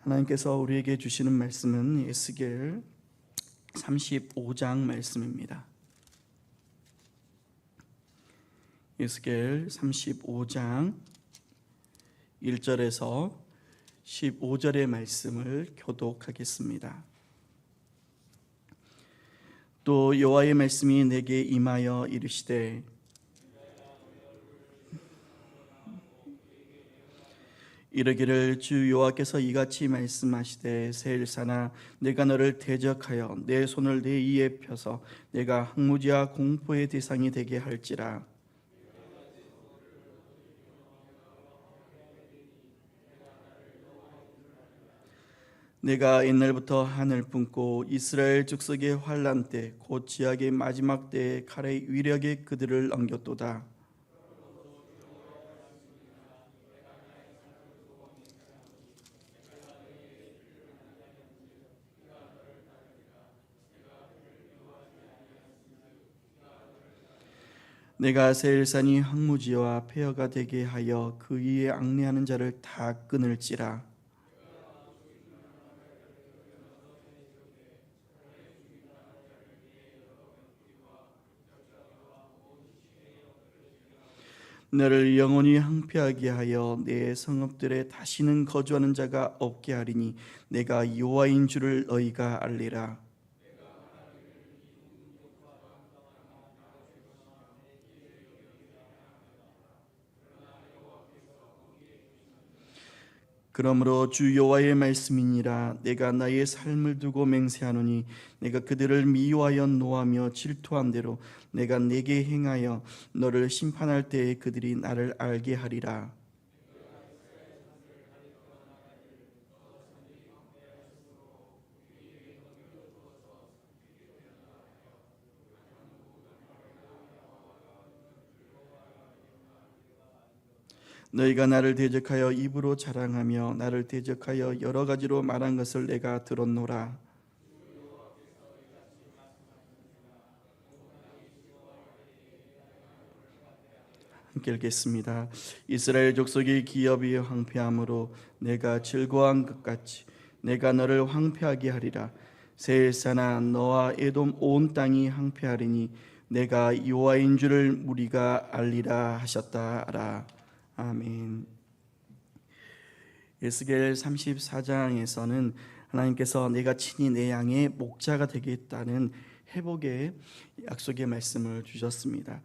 하나님께서 우리에게 주시는 말씀은 에스겔 35장 말씀입니다. 에스겔 35장 1절에서 15절의 말씀을 교독하겠습니다. 또 여호와의 말씀이 내게 임하여 이르시되 이르기를 주 여호와께서 이같이 말씀하시되 세일사나 내가 너를 대적하여 내 손을 내 이에 펴서 내가 항무지와 공포의 대상이 되게 할지라. 내가 옛날부터 하늘 품고 이스라엘 즉석의 환란 때 곧 지약의 마지막 때에 칼의 위력에 그들을 넘겼도다 내가 세일산이 항무지와 폐허가 되게 하여 그 위에 앙내하는 자를 다 끊을지라. 너를 영원히 항폐하게 하여 내 성읍들에 다시는 거주하는 자가 없게 하리니 내가 여호와인 줄을 너희가 알리라 그러므로 주 여호와의 말씀이니라. 내가 나의 삶을 두고 맹세하노니 내가 그들을 미워하여 노하며 질투한 대로 내가 내게 행하여 너를 심판할 때에 그들이 나를 알게 하리라 너희가 나를 대적하여 입으로 자랑하며 나를 대적하여 여러 가지로 말한 것을 내가 들었노라. 함께 읽겠습니다. 이스라엘 족속의 기업이 황폐함으로 내가 즐거워한 것 같이 내가 너를 황폐하게 하리라. 세일사나 너와 에돔 온 땅이 황폐하리니 내가 여호와인 줄을 무리가 알리라 하셨다라. 아멘. 에스겔 34장에서는 하나님께서 내가 친히 내 양의 목자가 되겠다는 회복의 약속의 말씀을 주셨습니다.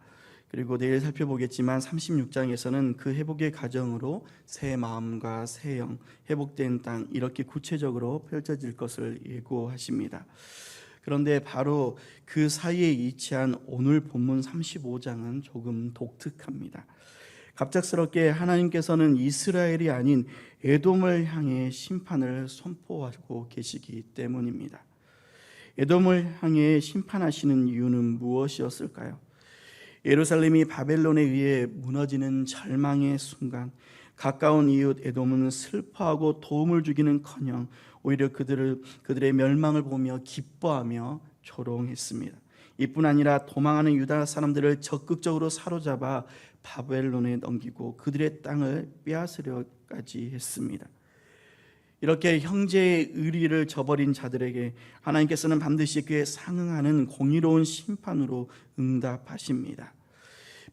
그리고 내일 살펴보겠지만 36장에서는 그 회복의 과정으로 새 마음과 새 영, 회복된 땅 이렇게 구체적으로 펼쳐질 것을 예고하십니다. 그런데 바로 그 사이에 위치한 오늘 본문 35장은 조금 독특합니다. 갑작스럽게 하나님께서는 이스라엘이 아닌 에돔을 향해 심판을 선포하고 계시기 때문입니다. 에돔을 향해 심판하시는 이유는 무엇이었을까요? 예루살렘이 바벨론에 의해 무너지는 절망의 순간 가까운 이웃 에돔은 슬퍼하고 도움을 주기는커녕 오히려 그들을 그들의 멸망을 보며 기뻐하며 조롱했습니다. 이뿐 아니라 도망하는 유다 사람들을 적극적으로 사로잡아 바벨론에 넘기고 그들의 땅을 빼앗으려까지 했습니다. 이렇게 형제의 의리를 저버린 자들에게 하나님께서는 반드시 그에 상응하는 공의로운 심판으로 응답하십니다.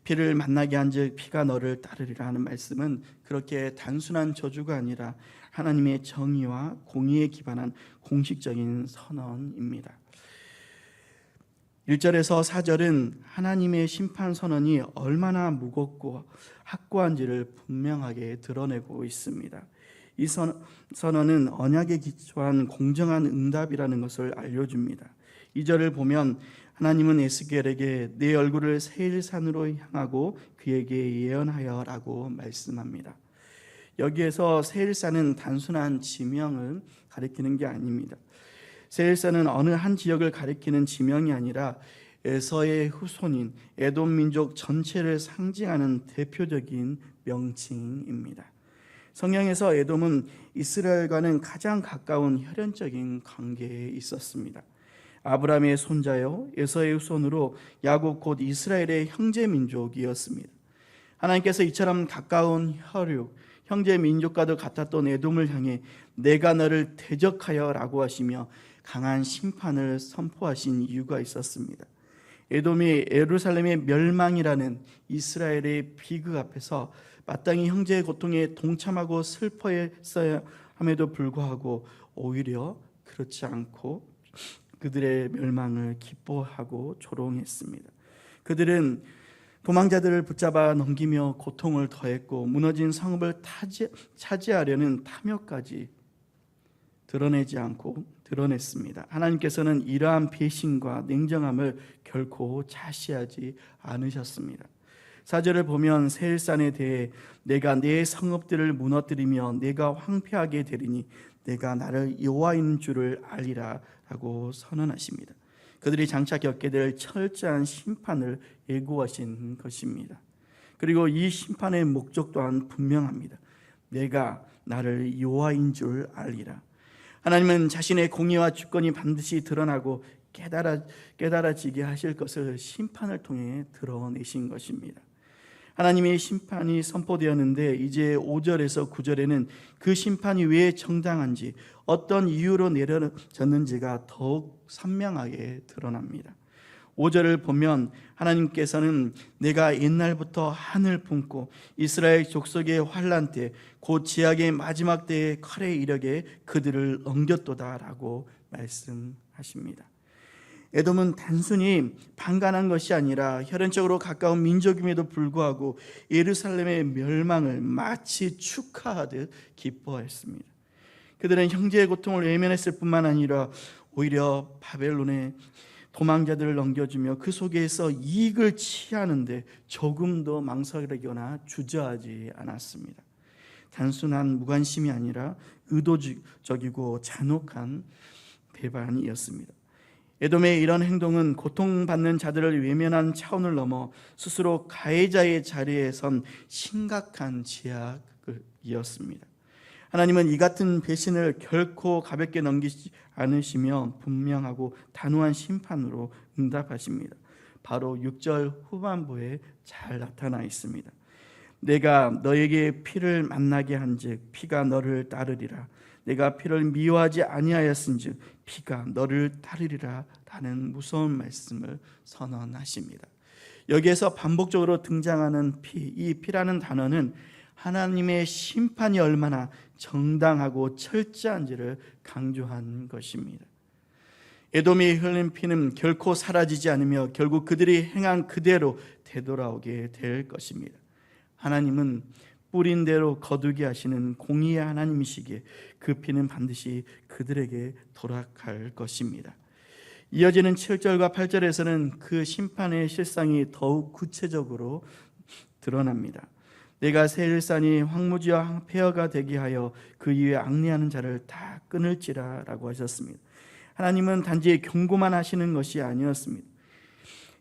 피를 만나게 한즉 피가 너를 따르리라 하는 말씀은 그렇게 단순한 저주가 아니라 하나님의 정의와 공의에 기반한 공식적인 선언입니다. 1절에서 4절은 하나님의 심판 선언이 얼마나 무겁고 확고한지를 분명하게 드러내고 있습니다. 이 선언은 언약에 기초한 공정한 응답이라는 것을 알려줍니다. 2절을 보면 하나님은 에스겔에게 내 얼굴을 세일산으로 향하고 그에게 예언하여라고 말씀합니다. 여기에서 세일산은 단순한 지명을 가리키는 게 아닙니다. 세일사는 어느 한 지역을 가리키는 지명이 아니라 에서의 후손인 에돔 민족 전체를 상징하는 대표적인 명칭입니다. 성경에서 에돔은 이스라엘과는 가장 가까운 혈연적인 관계에 있었습니다. 아브라함의 손자요 에서의 후손으로 야곱 곧 이스라엘의 형제 민족이었습니다. 하나님께서 이처럼 가까운 혈육, 형제 민족과도 같았던 에돔을 향해 내가 너를 대적하여라고 하시며 강한 심판을 선포하신 이유가 있었습니다. 에돔이 예루살렘의 멸망이라는 이스라엘의 비극 앞에서 마땅히 형제의 고통에 동참하고 슬퍼했어야 함에도 불구하고 오히려 그렇지 않고 그들의 멸망을 기뻐하고 조롱했습니다. 그들은 도망자들을 붙잡아 넘기며 고통을 더했고 무너진 성읍을 차지하려는 탐욕까지 드러내지 않고 드러냈습니다. 하나님께서는 이러한 배신과 냉정함을 결코 자시하지 않으셨습니다. 사절을 보면 세일산에 대해 내가 내 성읍들을 무너뜨리며 내가 황폐하게 되리니 내가 나를 여호와인 줄을 알리라라고 선언하십니다. 그들이 장차 겪게 될 철저한 심판을 예고하신 것입니다. 그리고 이 심판의 목적 또한 분명합니다. 내가 나를 여호와인 줄 알리라. 하나님은 자신의 공의와 주권이 반드시 드러나고 깨달아 깨달아지게 하실 것을 심판을 통해 드러내신 것입니다. 하나님의 심판이 선포되었는데 이제 5절에서 9절에는 그 심판이 왜 정당한지 어떤 이유로 내려졌는지가 더욱 선명하게 드러납니다. 5절을 보면 하나님께서는 내가 옛날부터 하늘 품고 이스라엘 족속의 환란 때 곧 지약의 마지막 때의 칼에 이르게 그들을 넘겼도다라고 말씀하십니다. 에돔은 단순히 반간한 것이 아니라 혈연적으로 가까운 민족임에도 불구하고 예루살렘의 멸망을 마치 축하하듯 기뻐했습니다. 그들은 형제의 고통을 외면했을 뿐만 아니라 오히려 바벨론의 도망자들을 넘겨주며 그 속에서 이익을 취하는데 조금도 망설이거나 주저하지 않았습니다. 단순한 무관심이 아니라 의도적이고 잔혹한 배반이었습니다. 에돔의 이런 행동은 고통받는 자들을 외면한 차원을 넘어 스스로 가해자의 자리에 선 심각한 제약이었습니다. 하나님은 이 같은 배신을 결코 가볍게 넘기지 않으시며 분명하고 단호한 심판으로 응답하십니다. 바로 6절 후반부에 잘 나타나 있습니다. 내가 너에게 피를 만나게 한즉 피가 너를 따르리라. 내가 피를 미워하지 아니하였은즉 피가 너를 따르리라 라는 무서운 말씀을 선언하십니다. 여기에서 반복적으로 등장하는 피, 이 피라는 단어는 하나님의 심판이 얼마나 정당하고 철저한지를 강조한 것입니다. 에돔이 흘린 피는 결코 사라지지 않으며 결국 그들이 행한 그대로 되돌아오게 될 것입니다. 하나님은 뿌린 대로 거두게 하시는 공의의 하나님이시기에 그 피는 반드시 그들에게 돌아갈 것입니다. 이어지는 7절과 8절에서는 그 심판의 실상이 더욱 구체적으로 드러납니다. 내가 세일산이 황무지와 폐허가 되게 하여 그 위에 악리하는 자를 다 끊을지라라고 하셨습니다. 하나님은 단지 경고만 하시는 것이 아니었습니다.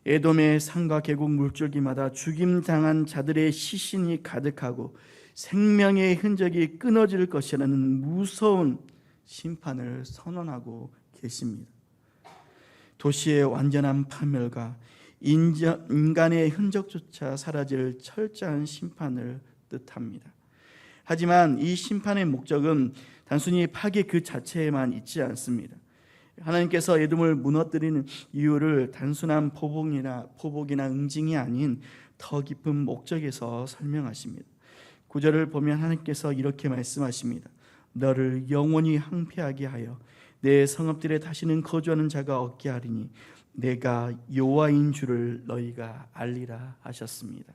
에돔의 산과 계곡 물줄기마다 죽임 당한 자들의 시신이 가득하고 생명의 흔적이 끊어질 것이라는 무서운 심판을 선언하고 계십니다. 도시의 완전한 파멸과 인간의 흔적조차 사라질 철저한 심판을 뜻합니다. 하지만 이 심판의 목적은 단순히 파괴 그 자체에만 있지 않습니다. 하나님께서 에돔을 무너뜨리는 이유를 단순한 포복이나 포복이나 응징이 아닌 더 깊은 목적에서 설명하십니다. 구절을 보면 하나님께서 이렇게 말씀하십니다. 너를 영원히 항폐하게 하여 내 성읍들에 다시는 거주하는 자가 없게 하리니 내가 여호와인 줄을 너희가 알리라 하셨습니다.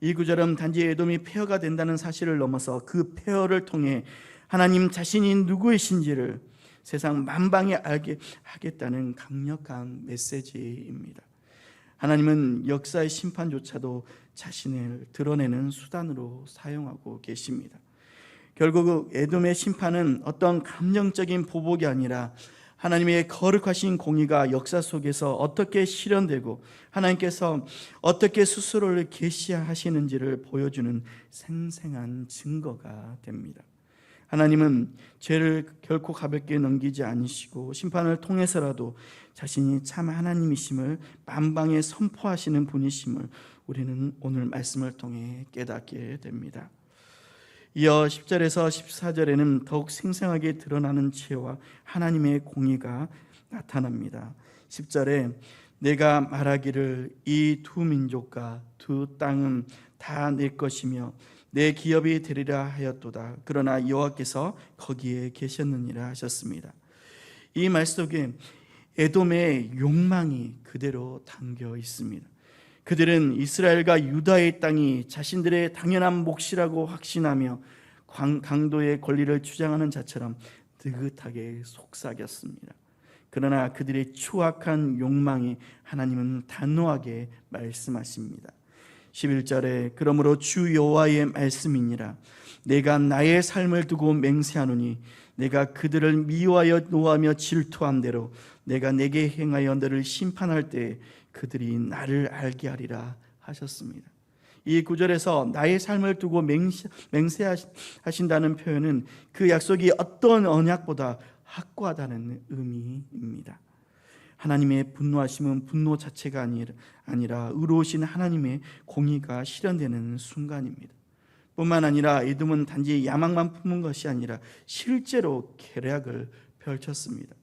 이 구절은 단지 에돔이 폐허가 된다는 사실을 넘어서 그 폐허를 통해 하나님 자신이 누구이신지를 세상 만방에 알게 하겠다는 강력한 메시지입니다. 하나님은 역사의 심판조차도 자신을 드러내는 수단으로 사용하고 계십니다. 결국 에돔의 심판은 어떤 감정적인 보복이 아니라 하나님의 거룩하신 공의가 역사 속에서 어떻게 실현되고 하나님께서 어떻게 스스로를 계시하시는지를 보여주는 생생한 증거가 됩니다. 하나님은 죄를 결코 가볍게 넘기지 않으시고 심판을 통해서라도 자신이 참 하나님이심을 만방에 선포하시는 분이심을 우리는 오늘 말씀을 통해 깨닫게 됩니다. 이어 10절에서 14절에는 더욱 생생하게 드러나는 지혜와 하나님의 공의가 나타납니다. 10절에 내가 말하기를 이 두 민족과 두 땅은 다 내 것이며 내 기업이 되리라 하였도다. 그러나 여호와께서 거기에 계셨느니라 하셨습니다. 이 말 속에 에돔의 욕망이 그대로 담겨 있습니다. 그들은 이스라엘과 유다의 땅이 자신들의 당연한 몫이라고 확신하며 광- 강도의 권리를 주장하는 자처럼 느긋하게 속삭였습니다. 그러나 그들의 추악한 욕망에 하나님은 단호하게 말씀하십니다. 11절에 그러므로 주 여호와의 말씀이니라 내가 나의 삶을 두고 맹세하노니 내가 그들을 미워하여 노하며 질투한 대로 내가 내게 행하여 너를 심판할 때 그들이 나를 알게 하리라 하셨습니다. 이 구절에서 나의 삶을 두고 맹세, 맹세하신다는 표현은 그 약속이 어떤 언약보다 확고하다는 의미입니다. 하나님의 분노하심은 분노 자체가 아니라, 의로우신 하나님의 공의가 실현되는 순간입니다. 뿐만 아니라 에돔은 단지 야망만 품은 것이 아니라 실제로 계략을 펼쳤습니다.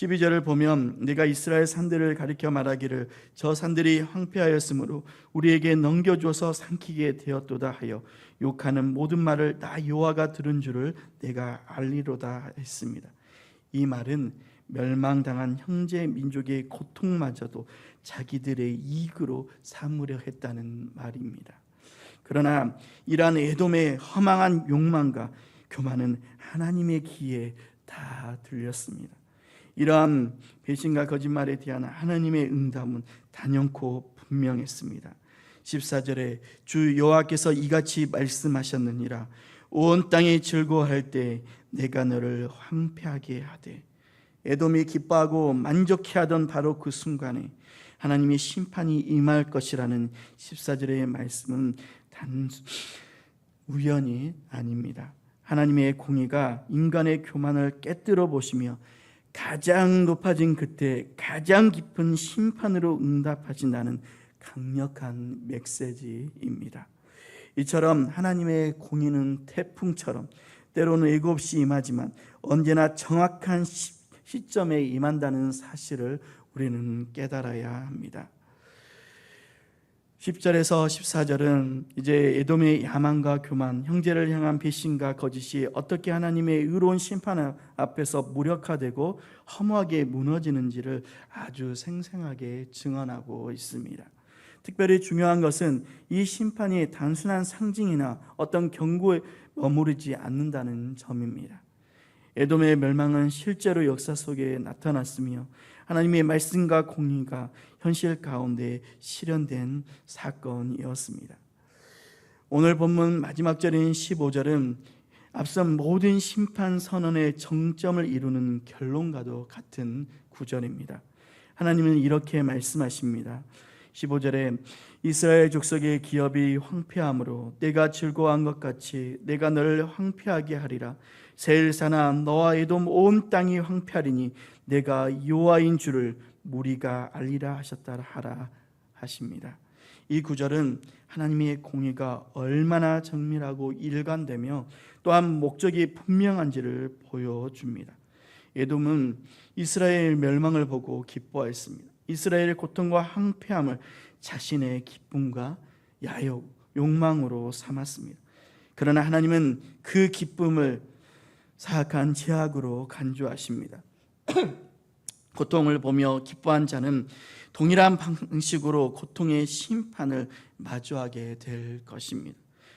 12절을 보면 내가 이스라엘 산들을 가리켜 말하기를 저 산들이 황폐하였으므로 우리에게 넘겨줘서 삼키게 되었도다 하여 욕하는 모든 말을 나 여호와가 들은 줄을 내가 알리로다 했습니다. 이 말은 멸망당한 형제 민족의 고통마저도 자기들의 이익으로 삼으려 했다는 말입니다. 그러나 이러한 에돔의 허망한 욕망과 교만은 하나님의 귀에 다 들렸습니다. 이러한 배신과 거짓말에 대한 하나님의 응답은 단연코 분명했습니다. 14절에 주 여호와께서 이같이 말씀하셨느니라 온 땅이 즐거워할 때 내가 너를 황폐하게 하되 에돔이 기뻐하고 만족해하던 바로 그 순간에 하나님의 심판이 임할 것이라는 14절의 말씀은 단순 우연이 아닙니다. 하나님의 공의가 인간의 교만을 깨뜨려 보시며 가장 높아진 그때 가장 깊은 심판으로 응답하신다는 강력한 메시지입니다. 이처럼 하나님의 공의는 태풍처럼 때로는 없이 임하지만 언제나 정확한 시, 시점에 임한다는 사실을 우리는 깨달아야 합니다. 10절에서 14절은 이제 에돔의 야망과 교만, 형제를 향한 배신과 거짓이 어떻게 하나님의 의로운 심판 앞에서 무력화되고 허무하게 무너지는지를 아주 생생하게 증언하고 있습니다. 특별히 중요한 것은 이 심판이 단순한 상징이나 어떤 경고에 머무르지 않는다는 점입니다. 에돔의 멸망은 실제로 역사 속에 나타났으며 하나님의 말씀과 공의가 현실 가운데 실현된 사건이었습니다. 오늘 본문 마지막 절인 15절은 앞선 모든 심판 선언의 정점을 이루는 결론과도 같은 구절입니다. 하나님은 이렇게 말씀하십니다. 15절에 이스라엘 족속의 기업이 황폐함으로 내가 즐거워한 것 같이 내가 너를 황폐하게 하리라 세일사나 너와 에돔 온 땅이 황폐하리니 내가 여호와인 줄을 무리가 알리라 하셨다 하라 하십니다. 이 구절은 하나님의 공의가 얼마나 정밀하고 일관되며 또한 목적이 분명한지를 보여줍니다. 에돔은 이스라엘 멸망을 보고 기뻐했습니다. 이스라엘의 고통과 황폐함을 자신의 기쁨과 야욕, 욕망으로 삼았습니다. 그러나 하나님은 그 기쁨을 사악한 제약으로 간주하십니다. 고통을 보며 기뻐한 자는 동일한 방식으로 고통의 심판을 마주하게 될 것입니다.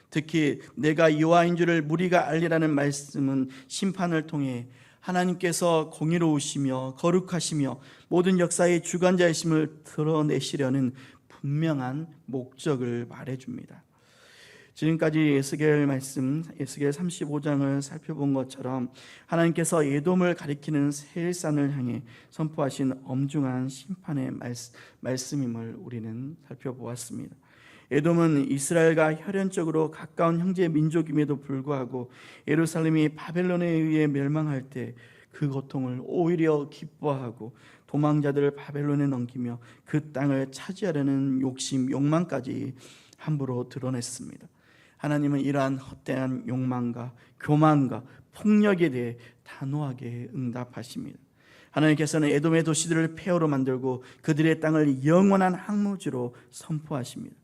특히 내가 여호와인 줄을 무리가 알리라는 말씀은 심판을 통해 하나님께서 공의로우시며 거룩하시며 모든 역사의 주관자이심을 드러내시려는 분명한 목적을 말해줍니다. 지금까지 예스겔 말씀, 예스겔 35장을 살펴본 것처럼 하나님께서 예돔을 가리키는 세일산을 향해 선포하신 엄중한 심판의 말씀 임을 우리는 살펴보았습니다. 에돔은 이스라엘과 혈연적으로 가까운 형제 민족임에도 불구하고 예루살렘이 바벨론에 의해 멸망할 때 그 고통을 오히려 기뻐하고 도망자들을 바벨론에 넘기며 그 땅을 차지하려는 욕심, 욕망까지 함부로 드러냈습니다. 하나님은 이러한 헛되한 욕망과 교만과 폭력에 대해 단호하게 응답하십니다. 하나님께서는 에돔의 도시들을 폐허로 만들고 그들의 땅을 영원한 항무지로 선포하십니다.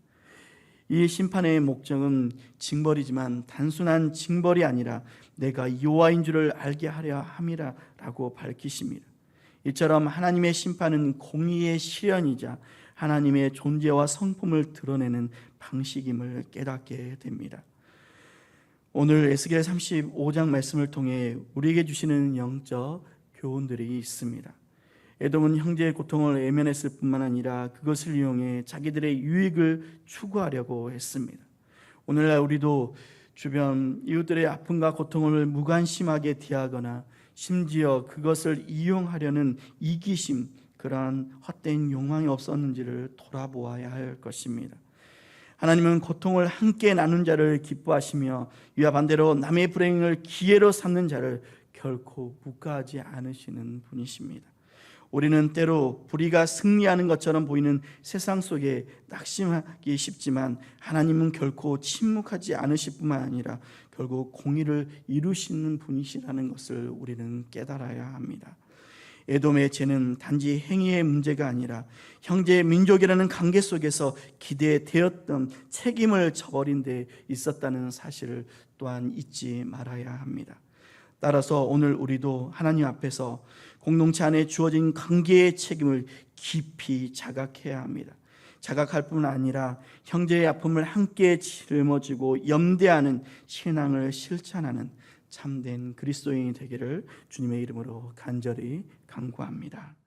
이 심판의 목적은 징벌이지만 단순한 징벌이 아니라 내가 여호와인 줄을 알게 하려 함이라라고 밝히십니다. 이처럼 하나님의 심판은 공의의 실현이자 하나님의 존재와 성품을 드러내는 방식임을 깨닫게 됩니다. 오늘 에스겔 35장 말씀을 통해 우리에게 주시는 영적 교훈들이 있습니다. 에돔은 형제의 고통을 외면했을 뿐만 아니라 그것을 이용해 자기들의 유익을 추구하려고 했습니다. 오늘날 우리도 주변 이웃들의 아픔과 고통을 무관심하게 대하거나 심지어 그것을 이용하려는 이기심, 그러한 헛된 욕망이 없었는지를 돌아보아야 할 것입니다. 하나님은 고통을 함께 나눈 자를 기뻐하시며 이와 반대로 남의 불행을 기회로 삼는 자를 결코 묵과하지 않으시는 분이십니다. 우리는 때로 불의가 승리하는 것처럼 보이는 세상 속에 낙심하기 쉽지만 하나님은 결코 침묵하지 않으실 뿐만 아니라 결국 공의를 이루시는 분이시라는 것을 우리는 깨달아야 합니다. 에돔의 죄는 단지 행위의 문제가 아니라 형제의 민족이라는 관계 속에서 기대되었던 책임을 저버린 데 있었다는 사실을 또한 잊지 말아야 합니다. 따라서 오늘 우리도 하나님 앞에서 공동체 안에 주어진 관계의 책임을 깊이 자각해야 합니다. 자각할 뿐 아니라 형제의 아픔을 함께 짊어지고 염대하는 신앙을 실천하는 참된 그리스도인이 되기를 주님의 이름으로 간절히 간구합니다.